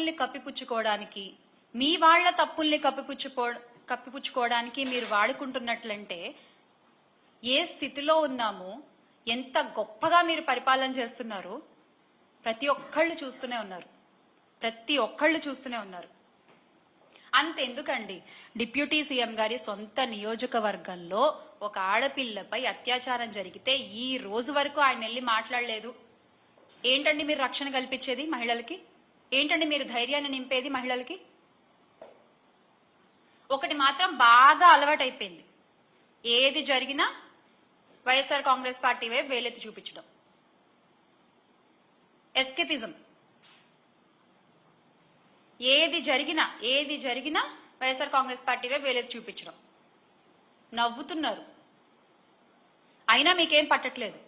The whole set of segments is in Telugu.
తప్పుల్ని కప్పిపుచ్చుకోవడానికి మీ వాళ్ళ తప్పుల్ని కప్పిపుచ్చుకో కప్పిపుచ్చుకోవడానికి మీరు వాడుకుంటున్నట్లంటే ఏ స్థితిలో ఉన్నామో ఎంత గొప్పగా మీరు పరిపాలన చేస్తున్నారు ప్రతి ఒక్కళ్ళు చూస్తూనే ఉన్నారు. ప్రతి ఒక్కళ్ళు చూస్తూనే ఉన్నారు. అంతెందుకండి? డిప్యూటీ సీఎం గారి సొంత నియోజకవర్గంలో ఒక ఆడపిల్లపై అత్యాచారం జరిగితే ఈ రోజు వరకు ఆయన వెళ్ళి మాట్లాడలేదు. ఏంటండి మీరు రక్షణ కల్పించేది మహిళలకి? ఏంటండి మీరు ధైర్యాన్ని నింపేది మహిళలకి? ఒకటి మాత్రం బాగా అలవాటైపోయింది. ఏది జరిగినా వైఎస్ఆర్ కాంగ్రెస్ పార్టీ వైపు వేలెత్తి చూపించడం. ఎస్కేపిజం ఏది జరిగినా ఏది జరిగినా వైఎస్ఆర్ కాంగ్రెస్ పార్టీ వైపు వేలెత్తి చూపించడం. నవ్వుతున్నారు. అయినా మీకేం పట్టట్లేదు.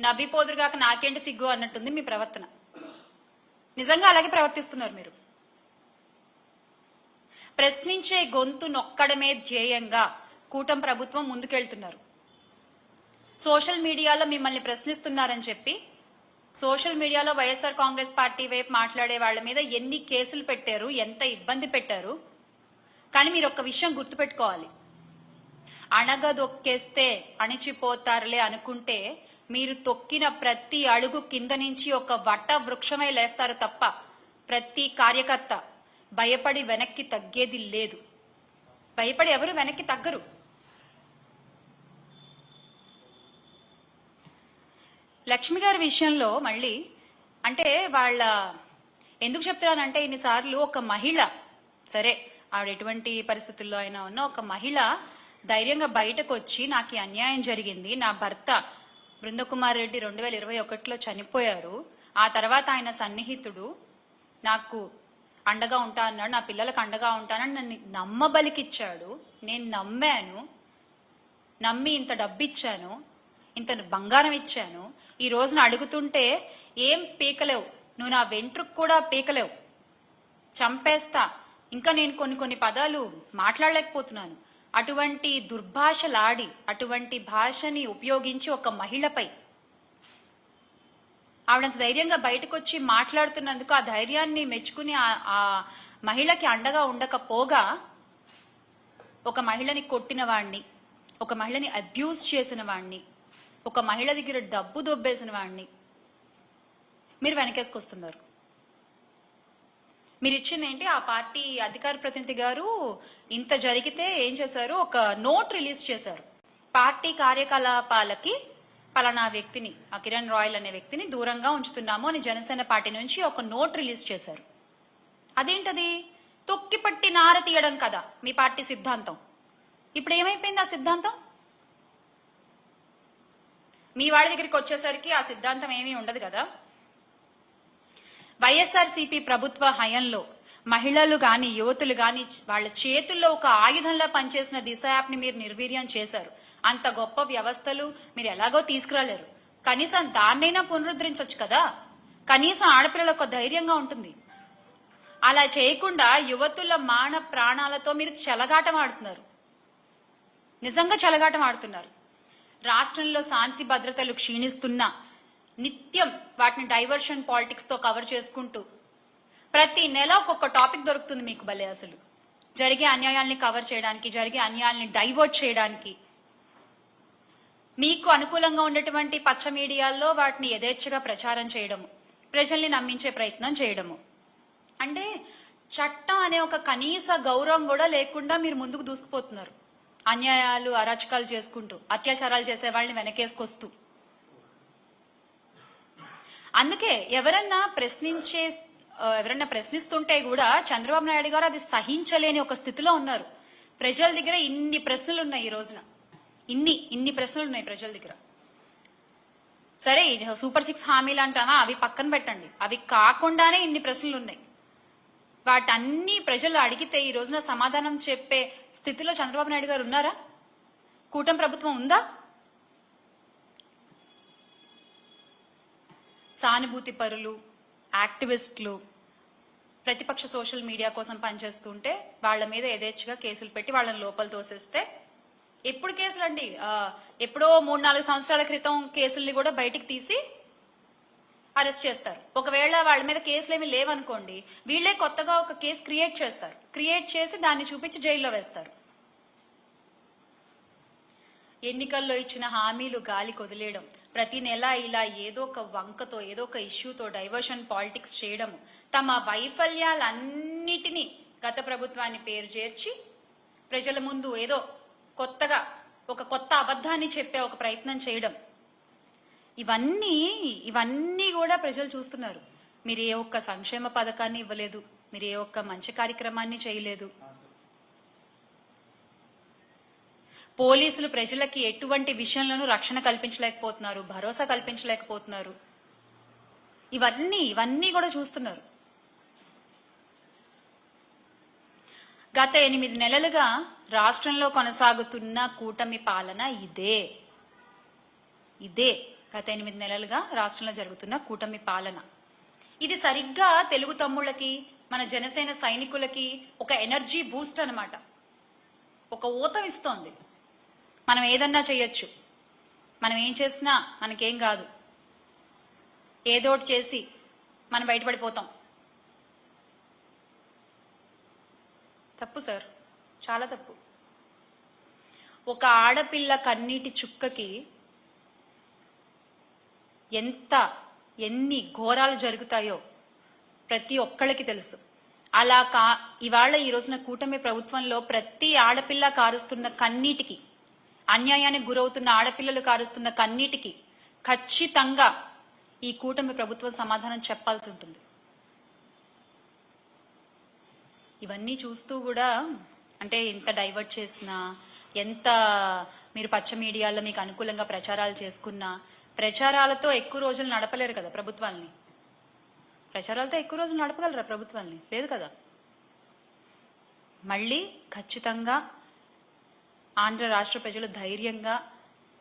నవ్విపోదురు కాక నాకేంటి సిగ్గు అన్నట్టుంది మీ ప్రవర్తన. నిజంగా అలాగే ప్రవర్తిస్తున్నారు మీరు. ప్రశ్నించే గొంతు నొక్కడమే ధ్యేయంగా కూటం ప్రభుత్వం ముందుకెళ్తున్నారు. సోషల్ మీడియాలో మిమ్మల్ని ప్రశ్నిస్తున్నారని చెప్పి సోషల్ మీడియాలో వైఎస్ఆర్ కాంగ్రెస్ పార్టీ వైపు మాట్లాడే వాళ్ళ మీద ఎన్ని కేసులు పెట్టారు ఎంత ఇబ్బంది పెట్టారు కానీ మీరు ఒక విషయం గుర్తుపెట్టుకోవాలి. అణగదొక్కేస్తే అణిచిపోతారులే అనుకుంటే మీరు తొక్కిన ప్రతి అడుగు కింద నుంచి ఒక వట వృక్షమై లేస్తారు తప్ప ప్రతి కార్యకర్త భయపడి వెనక్కి తగ్గేది లేదు. భయపడి ఎవరు వెనక్కి తగ్గరు? లక్ష్మి గారి విషయంలో మళ్ళీ అంటే వాళ్ళ ఎందుకు చెప్తున్నానంటే ఇన్నిసార్లు ఒక మహిళ సరే ఆవిడ ఎటువంటి పరిస్థితుల్లో అయినా ఉన్న ఒక మహిళ ధైర్యంగా బయటకు వచ్చి నాకు అన్యాయం జరిగింది నా భర్త బృందకుమార్ రెడ్డి రెండు వేల ఇరవై ఒకటిలో చనిపోయారు. ఆ తర్వాత ఆయన సన్నిహితుడు. నాకు అండగా ఉంటా అన్నాడు. నా పిల్లలకు అండగా ఉంటానని నన్ను నమ్మబలికిచ్చాడు. నేను నమ్మాను. నమ్మి ఇంత డబ్బు ఇచ్చాను ఇంత బంగారం ఇచ్చాను. ఈ రోజున అడుగుతుంటే ఏం పీకలేవు. నువ్వు నా వెంట్రుకు కూడా పీకలేవు. చంపేస్తా. ఇంకా నేను కొన్ని కొన్ని పదాలు మాట్లాడలేకపోతున్నాను. అటువంటి దుర్భాషలాడి అటువంటి భాషని ఉపయోగించి ఒక మహిళపై. ఆవిడంత ధైర్యంగా బయటకు వచ్చి మాట్లాడుతున్నందుకు ఆ ధైర్యాన్ని మెచ్చుకుని ఆ- మహిళకి అండగా ఉండకపోగా ఒక మహిళని కొట్టిన వాణ్ణి ఒక మహిళని అబ్యూజ్ చేసిన వాణ్ణి ఒక మహిళ దగ్గర డబ్బు దొబ్బేసిన వాణ్ణి మీరు వెనకేసుకొస్తున్నారు. మీరు ఇచ్చింది ఏంటి ఆ పార్టీ అధికార ప్రతినిధి గారు ఇంత జరిగితే ఏం చేశారు? ఒక నోట్ రిలీజ్ చేశారు. పార్టీ కార్యకలాపాలకి పలానా వ్యక్తిని ఆ కిరణ్ రాయల్ అనే వ్యక్తిని దూరంగా ఉంచుతున్నాము అని జనసేన పార్టీ నుంచి ఒక నోట్ రిలీజ్ చేశారు. అదేంటది? తొక్కిపట్టి నార తీయడం కదా మీ పార్టీ సిద్ధాంతం. ఇప్పుడు ఏమైపోయింది ఆ సిద్ధాంతం? మీ వాళ్ళ దగ్గరికి వచ్చేసరికి ఆ సిద్ధాంతం ఏమీ ఉండదు కదా? వైఎస్ఆర్సీపీ ప్రభుత్వ హయంలో మహిళలు గాని యువతులు గాని వాళ్ళ చేతుల్లో ఒక ఆయుధంలా పనిచేసిన దిశ యాప్ని మీరు నిర్వీర్యం చేశారు. అంత గొప్ప వ్యవస్థలు మీరు ఎలాగో తీసుకురాలేరు. కనీసం దాన్నైనా పునరుద్ధరించవచ్చు కదా? కనీసం ఆడపిల్లలకు ఒక ధైర్యంగా ఉంటుంది. అలా చేయకుండా యువతుల మాన ప్రాణాలతో మీరు చెలగాటం ఆడుతున్నారు. నిజంగా చెలగాటం ఆడుతున్నారు. రాష్ట్రంలో శాంతి భద్రతలు క్షీణిస్తున్నా నిత్యం వాటిని డైవర్షన్ పాలిటిక్స్తో కవర్ చేసుకుంటూ ప్రతి నెల ఒక్కొక్క టాపిక్ దొరుకుతుంది మీకు భలే అసలు. జరిగే అన్యాయాల్ని కవర్ చేయడానికి జరిగే అన్యాయాల్ని డైవర్ట్ చేయడానికి మీకు అనుకూలంగా ఉన్నటువంటి పచ్చ మీడియాల్లో వాటిని యథేచ్ఛగా ప్రచారం చేయడము ప్రజల్ని నమ్మించే ప్రయత్నం చేయడము. అంటే చట్టం అనే ఒక కనీస గౌరవం కూడా లేకుండా మీరు ముందుకు దూసుకుపోతున్నారు. అన్యాయాలు అరాచకాలు చేసుకుంటూ అత్యాచారాలు చేసే వాళ్ళని వెనకేసుకొస్తూ. అందుకే ఎవరన్నా ప్రశ్నించే ఎవరన్నా ప్రశ్నిస్తుంటే కూడా చంద్రబాబు నాయుడు గారు అది సహించలేని ఒక స్థితిలో ఉన్నారు. ప్రజల దగ్గర ఇన్ని ప్రశ్నలు ఉన్నాయి ఈ రోజున. ఇన్ని ఇన్ని ప్రశ్నలు ఉన్నాయి ప్రజల దగ్గర. సరే సూపర్ సిక్స్ హామీలు అంటామా? అవి పక్కన పెట్టండి. అవి కాకుండానే ఇన్ని ప్రశ్నలు ఉన్నాయి వాటన్ని ప్రజలు అడిగితే ఈ రోజున సమాధానం చెప్పే స్థితిలో చంద్రబాబు నాయుడు గారు ఉన్నారా? కూటమి ప్రభుత్వం ఉందా? సానుభూతి పరులు యాక్టివిస్టులు ప్రతిపక్ష సోషల్ మీడియా కోసం పనిచేస్తుంటే వాళ్ళ మీద యథేచ్ఛగా కేసులు పెట్టి వాళ్ళని లోపల తోసేస్తే ఎప్పుడు కేసులు అండి ఎప్పుడో మూడు నాలుగు సంవత్సరాల క్రితం కేసుల్ని కూడా బయటికి తీసి అరెస్ట్ చేస్తారు. ఒకవేళ వాళ్ళ మీద కేసులు ఏమి లేవనుకోండి వీళ్ళే కొత్తగా ఒక కేసు క్రియేట్ చేస్తారు. క్రియేట్ చేసి దాన్ని చూపించి జైల్లో వేస్తారు. ఎన్నికల్లో ఇచ్చిన హామీలు గాలి కొదిలేయడం ప్రతి నెల ఇలా ఏదో ఒక వంకతో ఏదో ఒక ఇష్యూతో డైవర్షన్ పాలిటిక్స్ చేయడం తమ వైఫల్యాలన్నిటినీ గత ప్రభుత్వాన్ని పేరు చేర్చి ప్రజల ముందు ఏదో కొత్తగా ఒక కొత్త అబద్ధాన్ని చెప్పే ఒక ప్రయత్నం చేయడం. ఇవన్నీ ఇవన్నీ కూడా ప్రజలు చూస్తున్నారు. మీరు ఏ ఒక్క సంక్షేమ పథకాన్ని ఇవ్వలేదు మీరు ఏ ఒక్క మంచి కార్యక్రమాన్ని చేయలేదు పోలీసులు ప్రజలకి ఎటువంటి విషయంలోనూ రక్షణ కల్పించలేకపోతున్నారు భరోసా కల్పించలేకపోతున్నారు. ఇవన్నీ ఇవన్నీ కూడా చూస్తున్నారు. గత ఎనిమిది నెలలుగా రాష్ట్రంలో కొనసాగుతున్న కూటమి పాలన ఇదే. ఇదే గత ఎనిమిది నెలలుగా రాష్ట్రంలో జరుగుతున్న కూటమి పాలన. ఇది సరిగ్గా తెలుగు తమ్ముళ్ళకి మన జనసేన సైనికులకి ఒక ఎనర్జీ బూస్ట్ అన్నమాట. ఒక ఊతం ఇస్తోంది. మనం ఏదన్నా చేయొచ్చు. మనం ఏం చేసినా మనకేం కాదు. ఏదోటి చేసి మనం బయటపడిపోతాం. తప్పు సార్. చాలా తప్పు. ఒక ఆడపిల్ల కన్నీటి చుక్కకి ఎంత ఎన్ని ఘోరాలు జరుగుతాయో ప్రతి ఒక్కళ్ళకి తెలుసు. అలా కా ఇవాళ ఈ రోజున కూటమి ప్రభుత్వంలో ప్రతి ఆడపిల్ల కారుస్తున్న కన్నీటికి అన్యాయానికి గురవుతున్న ఆడపిల్లలు కారుస్తున్న కన్నీటికి ఖచ్చితంగా ఈ కూటమి ప్రభుత్వం సమాధానం చెప్పాల్సి ఉంటుంది. ఇవన్నీ చూస్తూ కూడా అంటే ఎంత డైవర్ట్ చేసినా ఎంత మీరు పచ్చ మీడియాలో మీకు అనుకూలంగా ప్రచారాలు చేసుకున్నా ప్రచారాలతో ఎక్కువ రోజులు నడపలేరు కదా ప్రభుత్వాల్ని. ప్రచారాలతో ఎక్కువ రోజులు నడపగలరా ప్రభుత్వాల్ని? లేదు కదా. మళ్ళీ ఖచ్చితంగా ఆంధ్ర రాష్ట్ర ప్రజలు ధైర్యంగా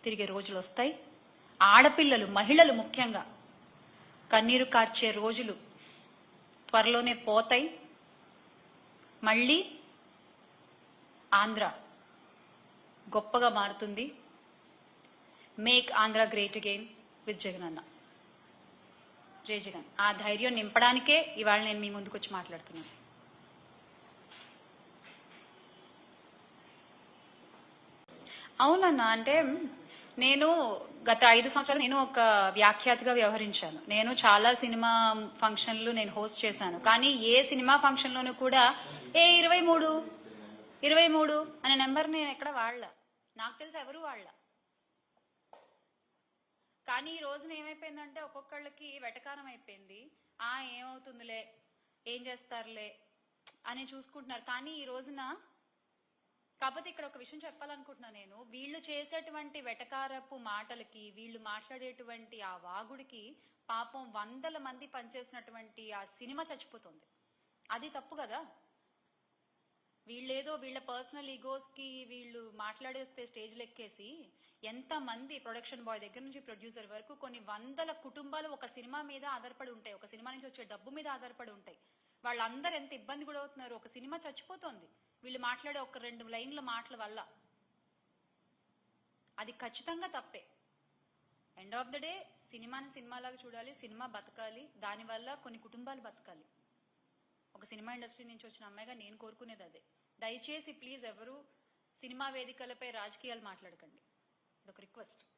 తిరిగే రోజులు వస్తాయి. ఆడపిల్లలు మహిళలు ముఖ్యంగా కన్నీరు కార్చే రోజులు త్వరలోనే పోతాయి. మళ్ళీ ఆంధ్ర గొప్పగా మారుతుంది. Make Andhra great again with Jagan అన్న. జై జగన్. ఆ ధైర్యం నింపడానికే ఇవాళ నేను మీ ముందుకు వచ్చి మాట్లాడుతున్నాను. అవునన్నా అంటే నేను గత ఐదు సంవత్సరాలు నేను ఒక వ్యాఖ్యాతగా వ్యవహరించాను. నేను చాలా సినిమా ఫంక్షన్లు నేను హోస్ట్ చేశాను. కానీ ఏ సినిమా ఫంక్షన్లోనూ కూడా ఏ ఇరవై మూడు ఇరవై మూడు అనే నెంబర్ నేను ఎక్కడ వాళ్ళ నాకు తెలిసి ఎవరు వాళ్ళ కానీ ఈ రోజున ఏమైపోయిందంటే ఒక్కొక్కళ్ళకి వెటకారం అయిపోయింది. ఆ ఏమవుతుందిలే ఏం చేస్తారులే అని చూసుకుంటున్నారు. కానీ ఈ రోజున కాకపోతే ఇక్కడ ఒక విషయం చెప్పాలనుకుంటున్నాను నేను. వీళ్ళు చేసేటువంటి వెటకారపు మాటలకి వీళ్ళు మాట్లాడేటువంటి ఆ వాగుడికి పాపం వందల మంది పనిచేసినటువంటి ఆ సినిమా చచ్చిపోతుంది. అది తప్పు కదా? వీళ్ళేదో వీళ్ళ పర్సనల్ ఈగోస్కి వీళ్ళు మాట్లాడేస్తే స్టేజ్ ఎక్కేసి ఎంత మంది ప్రొడక్షన్ బాయ్ దగ్గర నుంచి ప్రొడ్యూసర్ వరకు కొన్ని వందల కుటుంబాలు ఒక సినిమా మీద ఆధారపడి ఉంటాయి. ఒక సినిమా నుంచి వచ్చే డబ్బు మీద ఆధారపడి ఉంటాయి. వాళ్ళందరూ ఎంత ఇబ్బంది కూడా అవుతున్నారు ఒక సినిమా చచ్చిపోతోంది. వీళ్ళు మాట్లాడే ఒక రెండు లైన్ల మాటల వల్ల అది ఖచ్చితంగా తప్పే. ఎండ్ ఆఫ్ ద డే సినిమాని సినిమాలాగా చూడాలి సినిమా బతకాలి దానివల్ల కొన్ని కుటుంబాలు బతకాలి. ఒక సినిమా ఇండస్ట్రీ నుంచి వచ్చిన అమ్మాయిగా నేను కోరుకునేది అదే. దయచేసి ప్లీజ్ ఎవరు సినిమా వేదికలపై రాజకీయాలు మాట్లాడకండి. ఇదొక రిక్వెస్ట్.